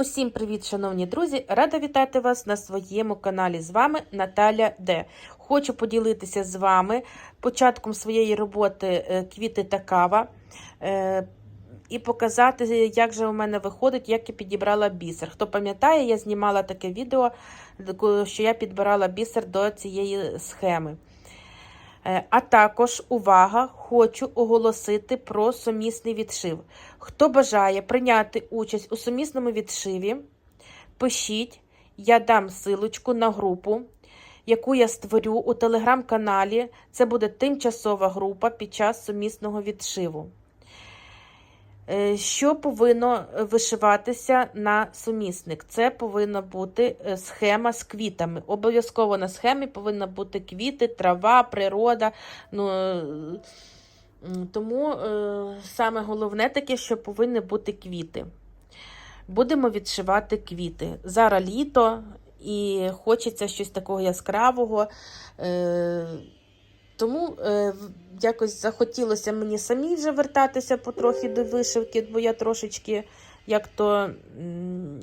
Усім привіт, шановні друзі! Рада вітати вас на своєму каналі. З вами Наталя Д. Хочу поділитися з вами початком своєї роботи е, квіти та кава е, і показати, як же у мене виходить, як я підібрала бісер. Хто пам'ятає, я знімала таке відео, що я підбирала бісер до цієї схеми. Е, А також увага, хочу оголосити про сумісний відшив. Хто бажає прийняти участь у сумісному відшиві, пишіть, я дам силочку на групу, яку я створю у телеграм-каналі. Це буде тимчасова група під час сумісного відшиву. Е, Що повинно вишиватися на сумісник? Це повинна бути е, схема з квітами. Обов'язково на схемі повинна бути квіти, трава, природа. Ну, е, тому е, саме головне таке, що повинні бути квіти. Будемо відшивати квіти. Зараз літо і хочеться щось такого яскравого. Тому е, якось захотілося мені самі вже вертатися потрохи до вишивки, бо я трошечки, як то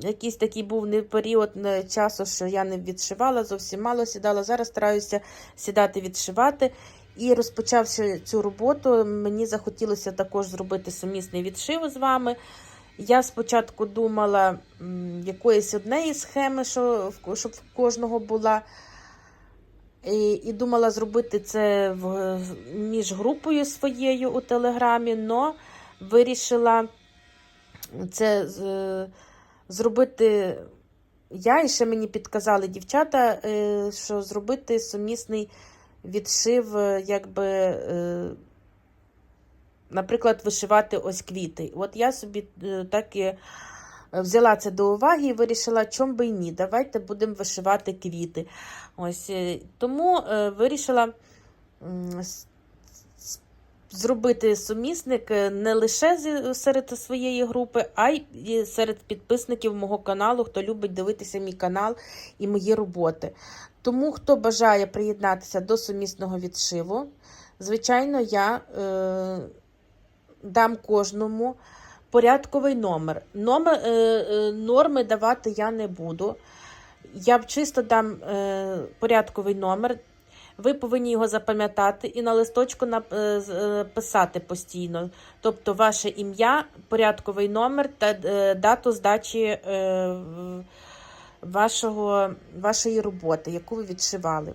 якийсь такий був не період не, часу, що я не відшивала, зовсім мало сідала. Зараз стараюся сідати відшивати. І розпочавши цю роботу, мені захотілося також зробити сумісний відшив з вами. Я спочатку думала якоїсь однієї схеми, що, щоб в кожного була. І, і думала зробити це в, між групою своєю у Телеграмі, але вирішила це з- зробити я, і ще мені підказали дівчата, е, що зробити сумісний відшив, е, якби, е, наприклад, вишивати ось квіти. От я собі е, так і взяла це до уваги і вирішила, чом би й ні. Давайте будемо вишивати квіти. Ось е, тому е, вирішила зробити сумісник е, не лише серед своєї групи, а й серед підписників мого каналу, хто любить дивитися мій канал і мої роботи. Тому, хто бажає приєднатися до сумісного відшиву, звичайно, я е, дам кожному порядковий номер. Номер е, е, норми давати я не буду. Я чисто дам е, порядковий номер. Ви повинні його запам'ятати і на листочку нап- е, е, постійно. Тобто ваше ім'я, порядковий номер та е, дату здачі вашого, вашої роботи, яку ви відшивали.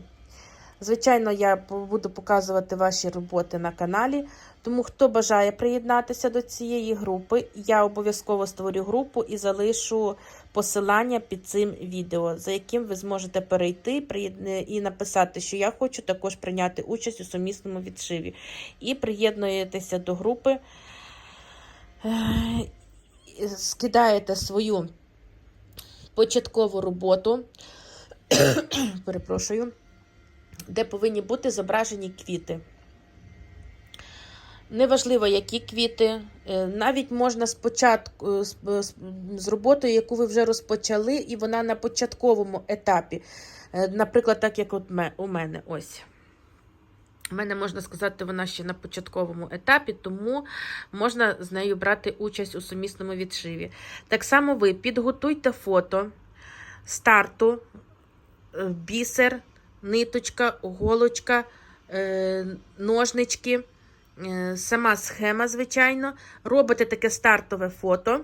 Звичайно, я буду показувати ваші роботи на каналі. Тому хто бажає приєднатися до цієї групи, я обов'язково створю групу і залишу посилання під цим відео, за яким ви зможете перейти і написати, що я хочу також прийняти участь у сумісному відшиві. І приєднуєтеся до групи, Е, скидаєте свою початкову роботу. Перепрошую, де повинні бути зображені квіти. Неважливо, які квіти. Е, Навіть можна спочатку е, з, з, роботою, яку ви вже розпочали, і вона на початковому етапі. Е, Наприклад, так як от у мене ось. У мене можна сказати, вона ще на початковому етапі, тому можна з нею брати участь у сумісному відшиві. Так само ви підготуйте фото старту, е, бісер, ниточка, голочка, е, ножнички. Е, сама схема, звичайно. Робите таке стартове фото.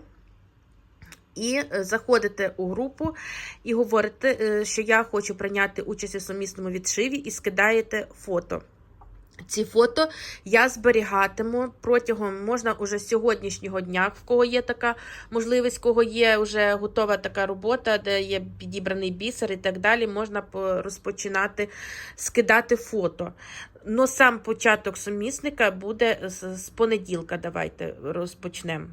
І заходите у групу і говорите, е, що я хочу прийняти участь у сумісному відшиві, і скидаєте фото. Ці фото я зберігатиму протягом можна уже сьогоднішнього дня, в кого є така можливість, в кого є вже готова така робота, де є підібраний бісер і так далі, можна розпочинати скидати фото. Но сам початок сумісника буде з понеділка. Давайте розпочнемо.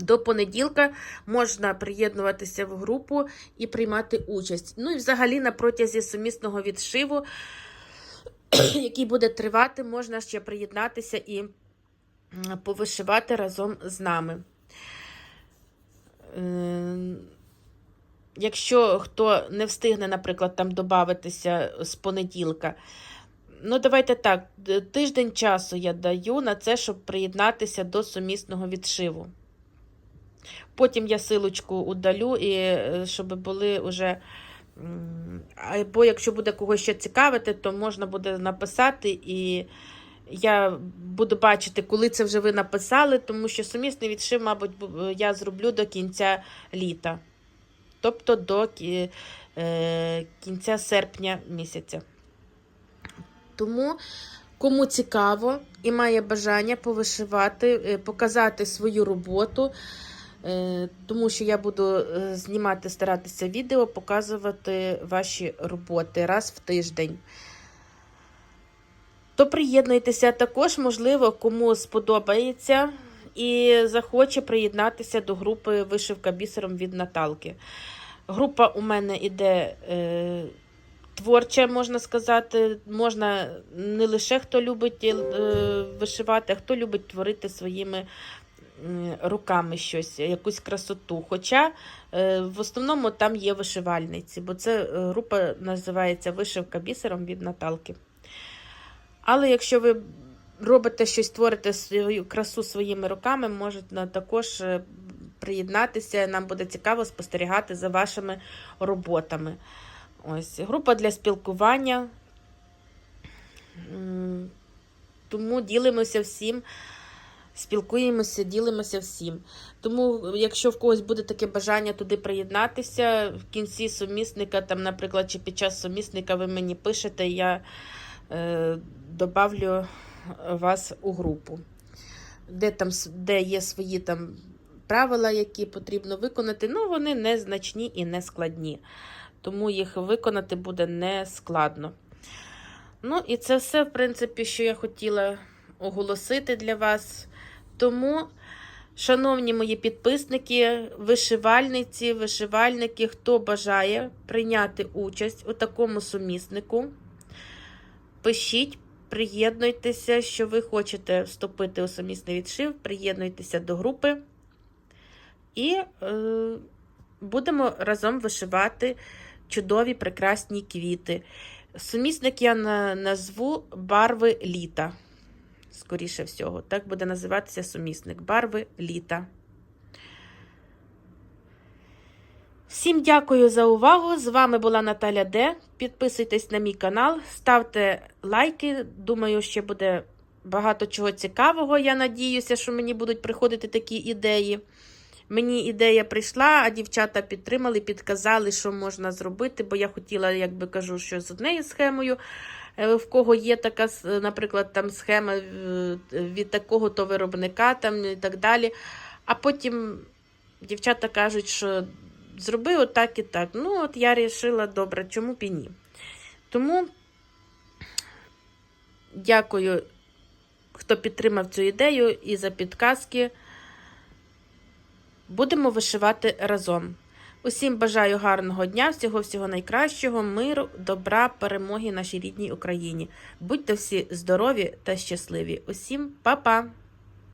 До понеділка можна приєднуватися в групу і приймати участь. Ну і взагалі на протязі сумісного відшиву, який буде тривати, можна ще приєднатися і повишивати разом з нами. Е, Якщо хто не встигне, наприклад, там додатися з понеділка, ну давайте так, тиждень часу я даю на це, щоб приєднатися до сумісного відшиву. Потім я силочку удалю, і е, щоб були вже. Або якщо буде когось ще цікавити, то можна буде написати, і я буду бачити, коли це вже ви написали, тому що сумісний відшив, мабуть, я зроблю до кінця літа. Тобто до е, кінця серпня місяця. Тому, кому цікаво і має бажання повишивати, е, показати свою роботу, тому що я буду е, знімати, старатися відео, показувати ваші роботи раз в тиждень. То приєднуйтеся також, можливо, кому сподобається і захоче приєднатися до групи Вишивка бісером від Наталки. Група у мене іде е, творча, можна сказати. Можна не лише хто любить е, вишивати, а хто любить творити своїми руками щось, якусь красоту. Хоча е, в основному там є вишивальниці, бо це е, група називається Вишивка бісером від Наталки. Але якщо ви робите щось, творите свою красу своїми руками, можете також е, приєднатися. Нам буде цікаво спостерігати за вашими роботами. Ось група для спілкування. Тому ділимося всім, спілкуємося, ділимося всім. Тому, якщо в когось буде таке бажання туди приєднатися, в кінці сумісника, там, наприклад, чи під час сумісника ви мені пишете, я е, добавлю вас у групу, де, там, де є свої там правила, які потрібно виконати. Ну, вони не значні і не складні. Тому їх виконати буде не складно. Ну, і це все, в принципі, що я хотіла оголосити для вас. Тому, шановні мої підписники, вишивальниці, вишивальники, хто бажає прийняти участь у такому суміснику, пишіть, приєднуйтеся, що ви хочете вступити у сумісний відшив, приєднуйтеся до групи. І е, будемо разом вишивати чудові прекрасні квіти. Сумісник я назву барви літа. Скоріше всього, так буде називатися сумісник барви літа. Всім дякую за увагу. З вами була Наталя Д. Підписуйтесь на мій канал, ставте лайки. Думаю, ще буде багато чого цікавого. Я надіюся, що мені будуть приходити такі ідеї. Мені ідея прийшла, а дівчата підтримали, підказали, що можна зробити, бо я хотіла, як би кажу, що з однією схемою, в кого є така, наприклад, там схема е, від такого то виробника там, і так далі. А потім дівчата кажуть, що зроби отак і так. Ну, от я вирішила, добре, чому б і ні. Тому дякую, хто підтримав цю ідею і за підказки. Будемо вишивати разом. Усім бажаю гарного дня, всього всього найкращого, миру, добра, перемоги нашій рідній Україні. Будьте всі здорові та щасливі. Усім па-па!